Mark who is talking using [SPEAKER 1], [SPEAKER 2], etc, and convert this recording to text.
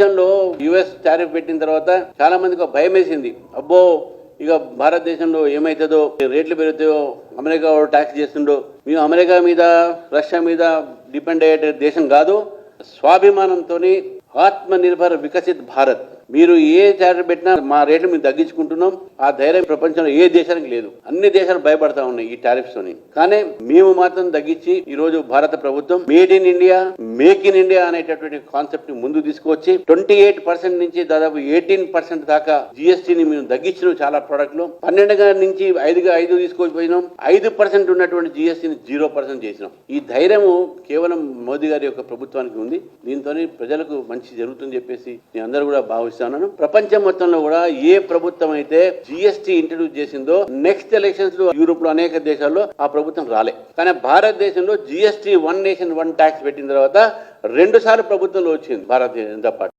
[SPEAKER 1] ప్రపంచంలో US tariff పెట్టిన తర్వాత చాలా మందికి భయం వేసింది. అబ్బో ఇక భారతదేశంలో ఏమవుతుందో రేట్లు పెరుగుతాయో అమెరికా వాడు ట్యాక్స్ చేస్తుండో. మేము అమెరికా మీద రష్యా మీద డిపెండ్ అయ్యే దేశం కాదు. స్వాభిమానంతో ఆత్మనిర్భర్ వికసిత్ భారత్. మీరు ఏ ఛార్జ్ పెట్టినా మా రేట్లు మేము తగ్గించుకుంటున్నాం. ఆ ధైర్యం ప్రపంచంలో ఏ దేశానికి లేదు. అన్ని దేశాలు భయపడతా ఉన్నాయి ఈ టారిఫ్స్ తోని. కానీ మేము మాత్రం తగ్గించి ఈ రోజు భారత ప్రభుత్వం made in India make in India అనేటటువంటి కాన్సెప్ట్ని ముందు తీసుకొచ్చి ట్వంటీ ఎయిట్ పర్సెంట్ నుంచి దాదాపు ఎయిటీన్ పర్సెంట్ దాకా జిఎస్టీని మేము తగ్గించినాం చాలా ప్రోడక్ట్లు పన్నెండుగా నుంచి ఐదుగా ఐదు తీసుకొచ్చిపోయినాం ఐదు పర్సెంట్ ఉన్నటువంటి జిఎస్టీని జీరో పర్సెంట్ చేసినాం. ఈ ధైర్యము కేవలం మోదీ గారి యొక్క ప్రభుత్వానికి ఉంది. దీంతో ప్రజలకు మంచి జరుగుతుందని చెప్పేసి నేను అందరూ కూడా భావిస్తున్నాను ప్రపంచం మొత్తంలో కూడా ఏ ప్రభుత్వం అయితే జిఎస్టీ ఇంట్రడ్యూస్ చేసిందో నెక్స్ట్ ఎలక్షన్స్లో యూరోప్లో అనేక దేశాల్లో ఆ ప్రభుత్వం రాలే. కానీ భారతదేశంలో GST one nation one tax పెట్టిన తర్వాత రెండు సార్లు ప్రభుత్వంలో వచ్చింది భారతీయ జనతా పార్టీ.